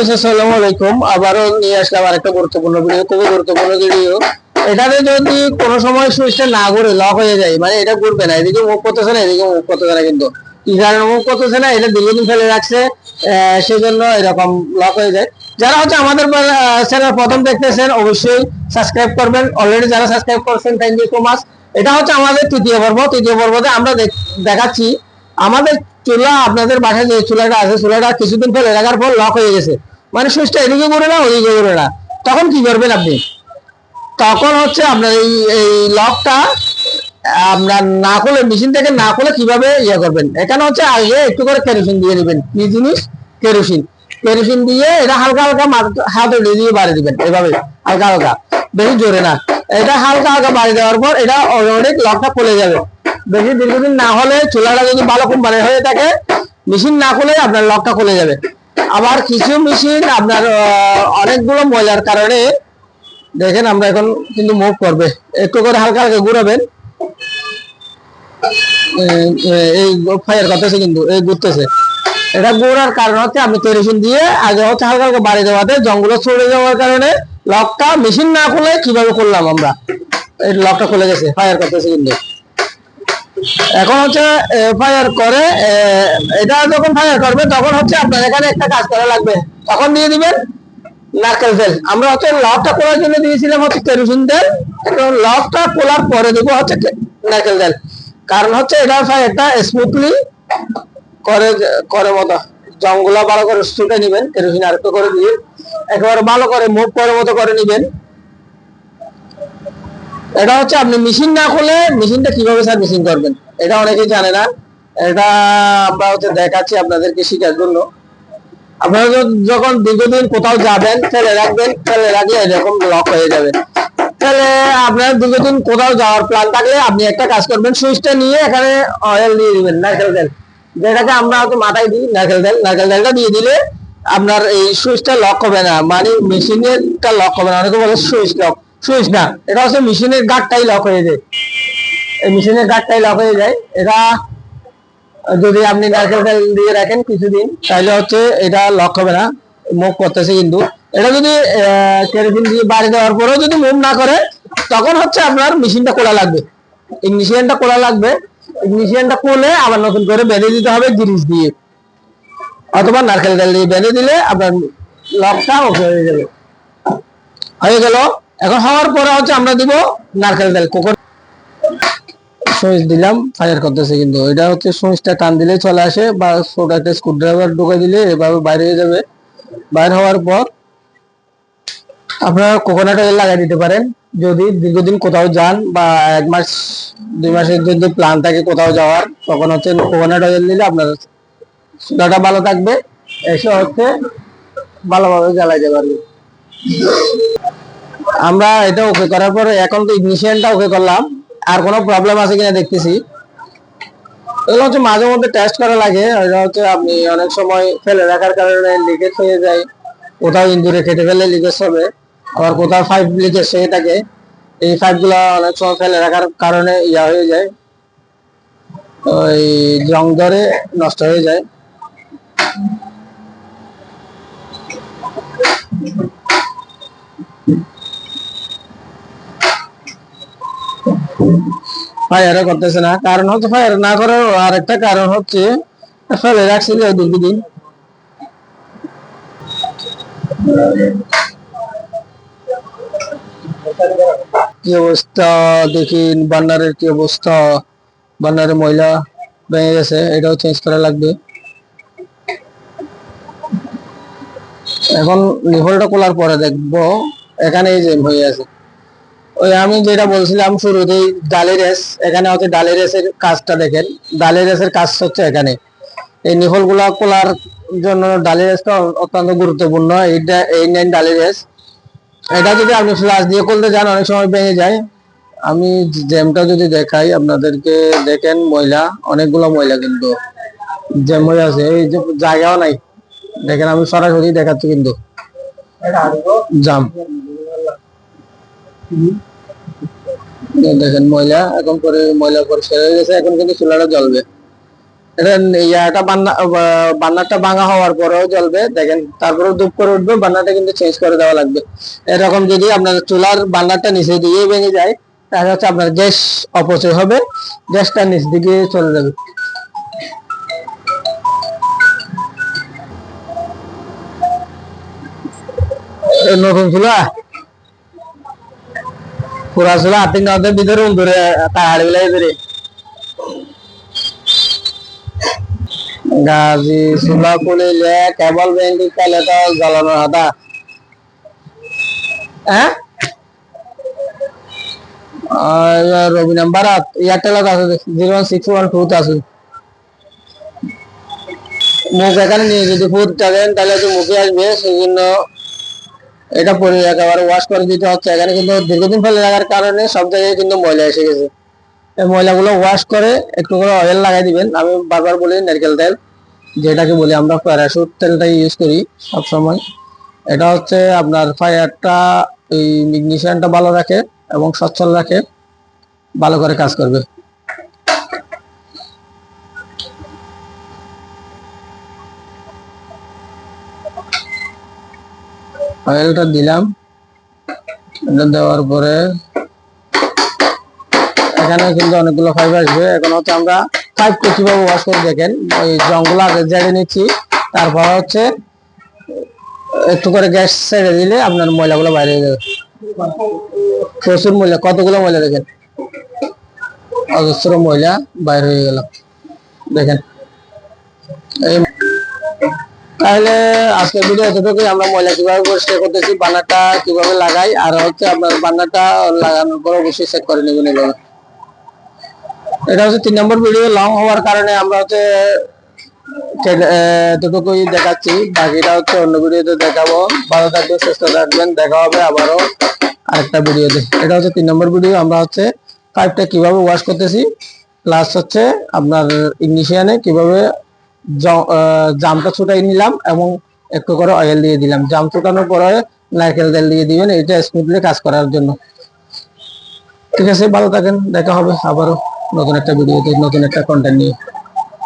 আসসালামু আলাইকুম। আবারও নিয়ে আসলাম আরেকটা গুরুত্বপূর্ণ ভিডিও খুবই গুরুত্বপূর্ণ ভিডিও এটাতে যদি কোনো সময় সুইচটা না ঘুরে লক হয়ে যায় মানে এটা ঘুরবে না, এদিকে মুখ করতেছে না, এদিকে মুখ করতেছে না কিন্তু। কি কারণে মুখ করতেছে না, এটা দীর্ঘদিন ফেলে রাখছে এরকম লক হয়ে যায়। যারা হচ্ছে আমাদের চ্যানেল প্রথম দেখতেছেন, অবশ্যই সাবস্ক্রাইব করবেন। অলরেডি যারা সাবস্ক্রাইব করছেন থ্যাংক ইউ সো মাচ এটা হচ্ছে আমাদের তৃতীয় পর্ব। তৃতীয় পর্বতে আমরা দেখ- দেখাচ্ছি, আমাদের চুলা আপনাদের বাসায় যে চুলাটা আছে, চুলাটা কিছুদিন ফেলে রাখার পর লক হয়ে গেছে। মানে সুইচটা এদিকে করে না ওদিকে করে না তখন কি করবেন আপনি? তখন হচ্ছে আপনার এই এই লকটা, আপনার না খুলে, মেশিন থেকে না খুলে কীভাবে ইয়ে করবেন? এখানে হচ্ছে আগে একটু করে কেরোসিন দিয়ে দিবেন। কি জিনিস? কেরোসিন। কেরোসিন দিয়ে এটা হালকা হালকা হাতে দিয়ে বাড়ি দিবেন, এভাবে। হালকা হালকা। বেশি জোরে না। এটা হালকা হালকা বাড়ি দেওয়ার পর এটা অটোমেটিক লকটা খুলে যাবে। বেশি দীর্ঘদিন না হলে চুলাটা যদি ভালো কোম্পানি হয়ে থাকে, মেশিন না খুলে আপনার লকটা খুলে যাবে। আবার কিছু মেশিন আপনার অনেকগুলো ময়লার কারণে দেখেন আমরা এখন কিন্তু মুভ করবে। একটু করে হালকা হালকা ঘুরাবেন। এই- ফায়ার করতেছে কিন্তু, এই ঘুরতেছে। এটা ঘোরার কারণ হচ্ছে আপনি কেরোসিন দিয়ে আগে হচ্ছে হালকা হালকা বাড়ি দেওয়াতে জঙ্গল ছড়ে যাওয়ার কারণে লকটা মেশিন না খুলে কীভাবে করলাম আমরা? এই লকটা খুলে গেছে ফায়ার করতেছে কিন্তু। এখন হচ্ছে ফায়ার করে এটা যখন ফায়ার করবে, তখন হচ্ছে আপনার এখানে একটা কাজ করা লাগবে। তখন দিয়ে দিবেন নারকেল তেল। আমরা হচ্ছে লকটা খোলার জন্য দিয়েছিলাম হচ্ছে কেরোসিন তেল। এখন লকটা খোলার পরে দেবো হচ্ছে নারকেল তেল। কারণ হচ্ছে এটা ফায়ারটা স্মুথলি করে করে মতো। জঙ্গলা ভালো করে শুটে নিবেন, কেরোসিন আর করে দিয়ে। একেবারে ভালো করে মুভ করে মতো করে নিবেন। এটা হচ্ছে আপনি মেশিন না খুলে মেশিনটা কীভাবে সার্ভিসিং করবেন? এটা অনেকেই জানে না। এটা আমরা হচ্ছে দেখাচ্ছি আপনাদেরকে শেখার জন্য। আপনারা যখন দীর্ঘদিন কোথাও যাবেন ফেলে রাখবেন ফেলে রাখলে এরকম লক হয়ে যাবে। তাহলে আপনার দীর্ঘদিন কোথাও যাওয়ার প্ল্যান থাকলে আপনি একটা কাজ করবেন, সুইচটা নিয়ে এখানে অয়েল দিয়ে দিবেন, নারকেল তেল। যেটাকে আমরা হয়তো মাথায় দিই, নারকেল তেল। নারকেল তেলটা দিয়ে দিলে আপনার এই সুইচটা লক হবে না। মানে মেশিনেরটা লক হবে না। অনেকে বলে সুইচ লক সুইচ না, এটা হচ্ছে মেশিনের গার্ডটাই লক হয়ে যায়। এই মেশিনের গার্ডটাই লক হয়ে যায়। এটা যদি আপনি নারকেল তেল দিয়ে রাখেন কিছুদিন, তাহলে হচ্ছে এটা লক হবে না মুভ করতেছে কিন্তু। এটা যদি কেরোসিন দিয়ে বাড়ি দেওয়ার পরেও যদি মুভ না করে, তখন হচ্ছে আপনার মেশিনটা খোলা লাগবে। ইগনিশিয়ানটা খোলা লাগবে। ইগনিশিয়ানটা খুলে আবার নতুন করে বেঁধে দিতে হবে গ্রিস দিয়ে। অথবা নারকেল তেল দিয়ে বেঁধে দিলে আপনার লকটা হয়ে যাবে। হয়ে গেল। এখন হওয়ার পরে হচ্ছে আমরা দিব নারকেল তেল কোকো সুইচ দিলাম ফায়ার করতেছে কিন্তু। এটা হচ্ছে সুইচটা টান দিলে চলে আসে বা ছোট একটা স্ক্রুড্রাইভার ঢুকাই দিলে এভাবে বাইরে হয়ে যাবে। বাইরে হওয়ার পর আপনারা কোকোনাট অয়েল লাগাই দিতে পারেন। যদি দীর্ঘদিন কোথাও যান বা এক মাস, দুই মাসের যদি প্ল্যান থাকে কোথাও যাওয়ার, তখন হচ্ছে কোকোনাট অয়েল নিলে আপনার চুলাটা ভালো থাকবে, এসে হচ্ছে ভালোভাবে জ্বালাইতে পারবে আমরা এটা ওকে করার পরে এখন তো ইগনিশিয়ানটা ওকে করলাম, আর কোনো প্রবলেম আছে কিনা দেখতেছি। এগুলো হচ্ছে মাঝে মধ্যে টেস্ট করা লাগে এটা হচ্ছে আপনি অনেক সময় ফেলে রাখার কারণে লিকেজ হয়ে যায়, কোথাও ইন্দুরে কেটে ফেলে লিকেজ হবে, আবার কোথাও ফাইভ লিকেজ হয়ে থাকে, এই পাইপগুলা অনেক সময় ফেলে রাখার কারণে ইয়া হয়ে যায়, ওই জং ধরে নষ্ট হয়ে যায়। ফায়ারও করতেছে না। কারণ হচ্ছে ফায়ার না করার আরেকটা কারণ হচ্ছে ফেলে রাখছিল দীর্ঘদিন কি অবস্থা? দেখি বান্নারের কি অবস্থা? বান্নারের ময়লা ভেঙে গেছে, এটাও চেঞ্জ করা লাগবে। এখন নিহলটা খোলার পরে দেখব। এখানে এই যে হয়ে আছে। ওই আমি যেটা বলছিলাম শুরুতেই, ডালের রেস এখানে হচ্ছে ডালের রেসের কাজটা দেখেন। ডালের রেসের কাজ হচ্ছে এখানে। এই নিহলগুলা খোলার জন্য ডালের রেসটা অত্যন্ত গুরুত্বপূর্ণ। এইটা, এই নেন ডালের রেস এটা যদি আপনি ফ্লাশ দিয়ে খুলতে যান অনেক সময় ভেঙে যায়। আমি জ্যামটা যদি দেখাই, আপনাদেরকে দেখেন ময়লা, অনেকগুলো ময়লা কিন্তু জ্যাম হয়ে আছে। এই যে জায়গাও নাই। দেখেন আমি সরাসরি দেখাচ্ছি কিন্তু। জাম। দেখেন, ময়লা, এখন পরে ময়লা পরিষ্কার হয়ে গেছে, এখন কিন্তু চুলাটা জ্বলবে। এটা ইয়াটা বান্না বান্নারটা ভাঙা হওয়ার পরেও জ্বলবে। দেখেন তারপরে দুপ করে উঠবে বান্নারটা কিন্তু চেঞ্জ করে দেওয়া লাগবে। এরকম যদি আপনার চুলার বান্নারটা নিচে দিয়ে ভেঙে যায়, তাহলে হচ্ছে আপনার গ্যাস অপচয় হবে, গ্যাসটা নিচ দিকে চলে যাবে। নতুন চুলা? হাতিং নদের ভিতরে উন্দরে তাহাড়ি বেলাই ধরে গাজি খুলিলে কেবল বেন্ডি পেলে তো জ্বালানোর হাতা হ্যাঁ রবি নাম্বার এয়ারটেলত আছে zero one six one two আছে। মুখ এখানে নিয়ে, যদি ফুট থাকেন তাহলে তো মুখে আসবে সেই জন্য এটা পরে একেবারে ওয়াশ করে দিতে হচ্ছে। এখানে কিন্তু দীর্ঘদিন ফেলে রাখার কারণে সব জায়গায় কিন্তু ময়লা এসে গেছে। এই ময়লাগুলো ওয়াশ করে একটু করে অয়েল লাগাই দিবেন। আমি বারবার বলি নারকেল তেল, যেটাকে বলি আমরা প্যারাশুট তেলটাই ইউজ করি সবসময়। এটা হচ্ছে আপনার ফায়ারটা এই ইগনিশনটা ভালো রাখে এবং সচ্ছল রাখে, ভালো করে কাজ করবে। অয়েলটা দিলাম। দেওয়ার পরে এখানে কিন্তু অনেকগুলো ফাইভ আসবে। এখন হচ্ছে আমরা ফাইভকে কীভাবে ওয়াশ করে দেখেন। ওই জঙ্গল আগে জেড়ে নিচ্ছি। তারপর হচ্ছে একটু করে গ্যাস ছেড়ে দিলে আপনার ময়লাগুলো বাইরে যাবে। প্রচুর ময়লা, কতগুলো ময়লা দেখেন? অজস্র ময়লা বাইর হয়ে গেল। দেখেন। তাহলে আজকের ভিডিও এতটুকুই। আমরা ময়লা কীভাবে পরিষ্কার করতেছি বান্নারটা কীভাবে লাগাই, আর হচ্ছে আপনার বান্নাটা লাগানোর পর অবশ্যই চেক করে নেবেন এভাবে এটা হচ্ছে তিন নম্বর ভিডিও লং হওয়ার কারণে আমরা হচ্ছে এতটুকুই দেখাচ্ছি। বাকিটা হচ্ছে অন্য ভিডিওতে দেখাবো। ভালো থাকবেন, সুস্থ থাকবেন। দেখা হবে আবারও আরেকটা ভিডিওতে এটা হচ্ছে তিন নম্বর ভিডিও আমরা হচ্ছে পাইপটা কীভাবে ওয়াশ করতেছি প্লাস হচ্ছে আপনার ইগনিশিয়ানে কীভাবে জামটা ছুটাই নিলাম এবং একটু করে অয়েল দিয়ে দিলাম। জাম ছুটানোর পরে নারকেল তেল দিয়ে দিবেন এটা স্মুথলি কাজ করার জন্য। ঠিক আছে, ভালো থাকেন, দেখা হবে আবারও নতুন একটা ভিডিওতে নতুন একটা কন্টেন্ট নিয়ে।